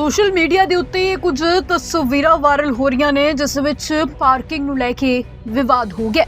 Social media ਦੇ ਉੱਤੇ ਕੁਝ ਤਸਵੀਰਾਂ ਵਾਇਰਲ ਹੋ ਰਹੀਆਂ ਨੇ, ਜਿਸ ਵਿੱਚ ਪਾਰਕਿੰਗ ਨੂੰ ਲੈ ਕੇ ਵਿਵਾਦ ਹੋ ਗਿਆ।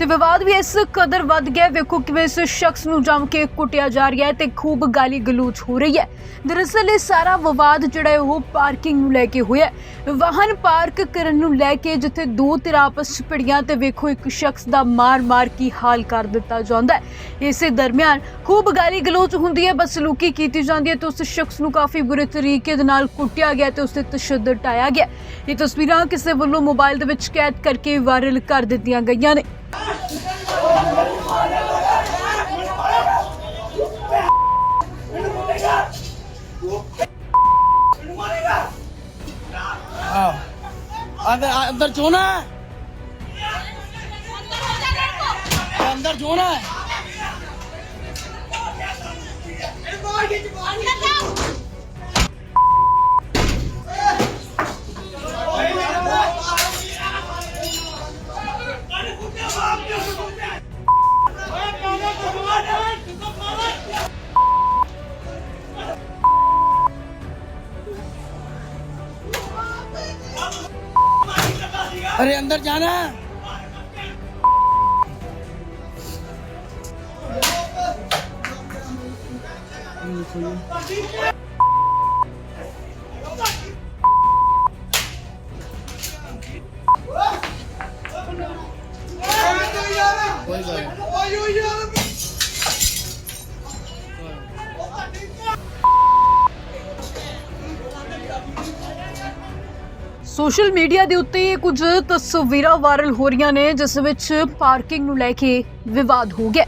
ਤੇ ਵਿਵਾਦ ਵੀ ਇਸ ਕਦਰ ਵੱਧ ਗਿਆ ਵੇਖੋ ਕਿਵੇਂ ਇਸ ਸ਼ਖਸ ਨੂੰ ਜੰਮ ਕੇ ਕੁੱਟਿਆ ਜਾ ਰਿਹਾ ਹੈ ਤੇ ਖੂਬ ਗਾਲੀ ਗਲੂਚ ਹੋ ਰਹੀ ਹੈ। ਦਰਅਸਲ ਇਹ ਸਾਰਾ ਵਿਵਾਦ ਜਿਹੜਾ ਹੈ, ਉਹ ਪਾਰਕਿੰਗ ਨੂੰ ਲੈ ਕੇ ਹੋਇਆ ਵਾਹਨ ਪਾਰਕ ਕਰਨ ਨੂੰ ਲੈ ਕੇ ਜਿੱਥੇ ਦੋ ਧਿਰ ਆਪਸ ਚ ਭਿੜੀਆਂ ਤੇ ਵੇਖੋ ਇੱਕ ਸ਼ਖਸ ਦਾ ਮਾਰ-ਮਾਰ ਕੀ ਹਾਲ ਕਰ ਦਿੱਤਾ ਜਾਂਦਾ ਹੈ। ਇਸੇ ਦਰਮਿਆਨ ਖੂਬ ਗਾਲੀ ਗਲੋਚ ਹੁੰਦੀ ਹੈ ਬਸਲੂਕੀ ਕੀਤੀ ਜਾਂਦੀ ਹੈ ਤੇ ਉਸ ਸ਼ਖਸ ਨੂੰ ਕਾਫੀ ਬੁਰੇ ਤਰੀਕੇ ਦੇ ਨਾਲ ਕੁੱਟਿਆ ਗਿਆ ਤੇ ਉਸ ਤੇ ਤਸ਼ੱਦਦ ਟਾਇਆ ਗਿਆ। ਇਹ ਤਸਵੀਰਾਂ ਕਿਸੇ ਵੱਲੋਂ ਮੋਬਾਈਲ ਦੇ ਵਿੱਚ ਕੈਦ ਕਰਕੇ ਵਾਇਰਲ ਕਰ ਦਿੱਤੀਆਂ ਗਈਆਂ ਨੇ। अंदर अंदर छोना है? अंदर छोना है? अरे अंदर जाना है ਸੋਸ਼ਲ ਮੀਡੀਆ ਦੇ ਉੱਤੇ ਕੁਝ ਤਸਵੀਰਾਂ ਵਾਇਰਲ ਹੋ ਰਹੀਆਂ ਨੇ, ਜਿਸ ਵਿੱਚ ਪਾਰਕਿੰਗ ਨੂੰ ਲੈ ਕੇ ਵਿਵਾਦ ਹੋ ਗਿਆ।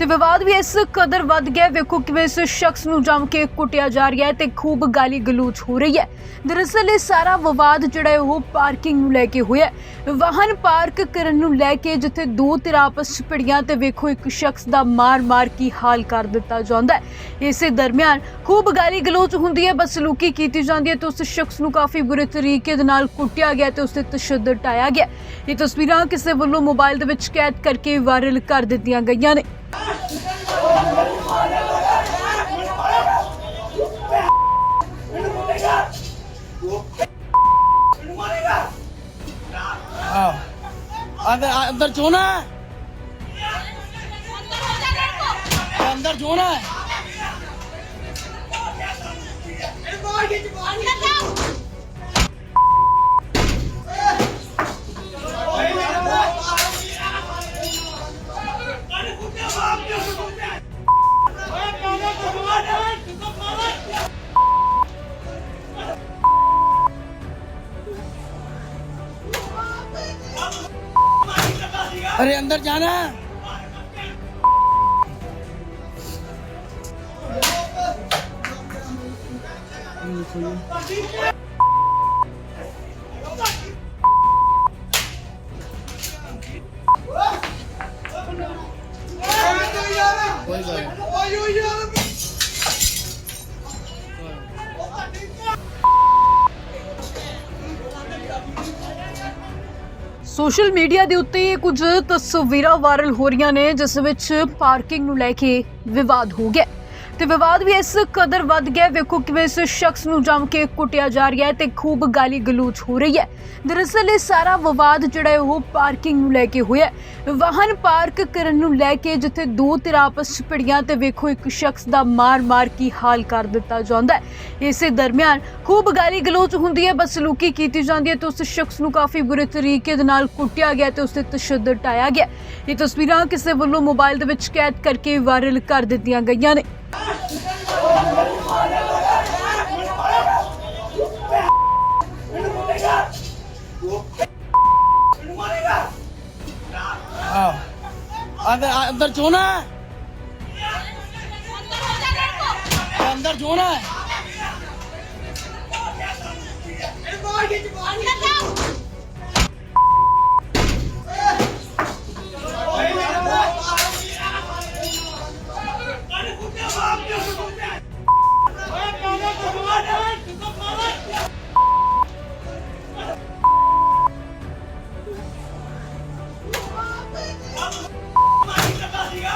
ਤੇ ਵਿਵਾਦ ਵੀ ਇਸ ਕਦਰ ਵੱਧ ਗਿਆ ਵੇਖੋ ਕਿਵੇਂ ਇਸ ਸ਼ਖਸ ਨੂੰ ਜੰਮ ਕੇ ਕੁੱਟਿਆ ਜਾ ਰਿਹਾ ਹੈ ਤੇ ਖੂਬ ਗਾਲੀ ਗਲੂਚ ਹੋ ਰਹੀ ਹੈ। ਦਰਅਸਲ ਇਹ ਸਾਰਾ ਵਿਵਾਦ ਜਿਹੜਾ ਹੈ, ਉਹ ਪਾਰਕਿੰਗ ਨੂੰ ਲੈ ਕੇ ਹੋਇਆ ਵਾਹਨ ਪਾਰਕ ਕਰਨ ਨੂੰ ਲੈ ਕੇ ਜਿੱਥੇ ਦੋ ਧਿਰ ਆਪਸ ਚ ਭਿੜੀਆਂ ਤੇ ਵੇਖੋ ਇੱਕ ਸ਼ਖਸ ਦਾ ਮਾਰ-ਮਾਰ ਕੀ ਹਾਲ ਕਰ ਦਿੱਤਾ ਜਾਂਦਾ ਹੈ। ਇਸੇ ਦਰਮਿਆਨ ਖੂਬ ਗਾਲੀ ਗਲੋਚ ਹੁੰਦੀ ਹੈ ਬਸਲੂਕੀ ਕੀਤੀ ਜਾਂਦੀ ਹੈ ਤੇ ਉਸ ਸ਼ਖਸ ਨੂੰ ਕਾਫੀ ਬੁਰੇ ਤਰੀਕੇ ਦੇ ਨਾਲ ਕੁੱਟਿਆ ਗਿਆ ਤੇ ਉਸ ਤੇ ਤਸ਼ੱਦਦ ਟਾਇਆ ਗਿਆ। ਇਹ ਤਸਵੀਰਾਂ ਕਿਸੇ ਵੱਲੋਂ ਮੋਬਾਈਲ ਦੇ ਵਿੱਚ ਕੈਦ ਕਰਕੇ ਵਾਇਰਲ ਕਰ ਦਿੱਤੀਆਂ ਗਈਆਂ ਨੇ। अंदर अंदर जोना है? अंदर जोना है? अरे अंदर जाना। कोई ਸੋਸ਼ਲ ਮੀਡੀਆ ਦੇ ਉੱਤੇ ਕੁਝ ਤਸਵੀਰਾਂ ਵਾਇਰਲ ਹੋ ਰਹੀਆਂ ਨੇ, ਜਿਸ ਵਿੱਚ ਪਾਰਕਿੰਗ ਨੂੰ ਲੈ ਕੇ ਵਿਵਾਦ ਹੋ ਗਿਆ। ਤੇ ਵਿਵਾਦ ਵੀ ਇਸ ਕਦਰ ਵੱਧ ਗਿਆ ਵੇਖੋ ਕਿਵੇਂ ਇਸ ਸ਼ਖਸ ਨੂੰ ਜੰਮ ਕੇ ਕੁੱਟਿਆ ਜਾ ਰਿਹਾ ਹੈ ਤੇ ਖੂਬ ਗਾਲੀ ਗਲੂਚ ਹੋ ਰਹੀ ਹੈ। ਦਰਅਸਲ ਇਹ ਸਾਰਾ ਵਿਵਾਦ ਜਿਹੜਾ ਹੈ, ਉਹ ਪਾਰਕਿੰਗ ਨੂੰ ਲੈ ਕੇ ਹੋਇਆ ਵਾਹਨ ਪਾਰਕ ਕਰਨ ਨੂੰ ਲੈ ਕੇ ਜਿੱਥੇ ਦੋ ਧਿਰ ਆਪਸ ਚ ਭਿੜੀਆਂ ਤੇ ਵੇਖੋ ਇੱਕ ਸ਼ਖਸ ਦਾ ਮਾਰ-ਮਾਰ ਕੀ ਹਾਲ ਕਰ ਦਿੱਤਾ ਜਾਂਦਾ ਹੈ। ਇਸੇ ਦਰਮਿਆਨ ਖੂਬ ਗਾਲੀ ਗਲੋਚ ਹੁੰਦੀ ਹੈ ਬਸਲੂਕੀ ਕੀਤੀ ਜਾਂਦੀ ਹੈ ਤੇ ਉਸ ਸ਼ਖਸ ਨੂੰ ਕਾਫੀ ਬੁਰੇ ਤਰੀਕੇ ਦੇ ਨਾਲ ਕੁੱਟਿਆ ਗਿਆ ਤੇ ਉਸ ਤੇ ਤਸ਼ੱਦਦ ਟਾਇਆ ਗਿਆ। ਇਹ ਤਸਵੀਰਾਂ ਕਿਸੇ ਵੱਲੋਂ ਮੋਬਾਈਲ ਦੇ ਵਿੱਚ ਕੈਦ ਕਰਕੇ ਵਾਇਰਲ ਕਰ ਦਿੱਤੀਆਂ ਗਈਆਂ ਨੇ। अंदर अंदर जोना है? अंदर जोना है?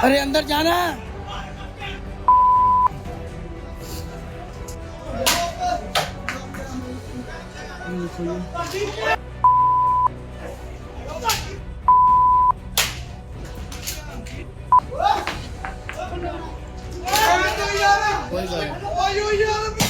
अरे अंदर जाना। है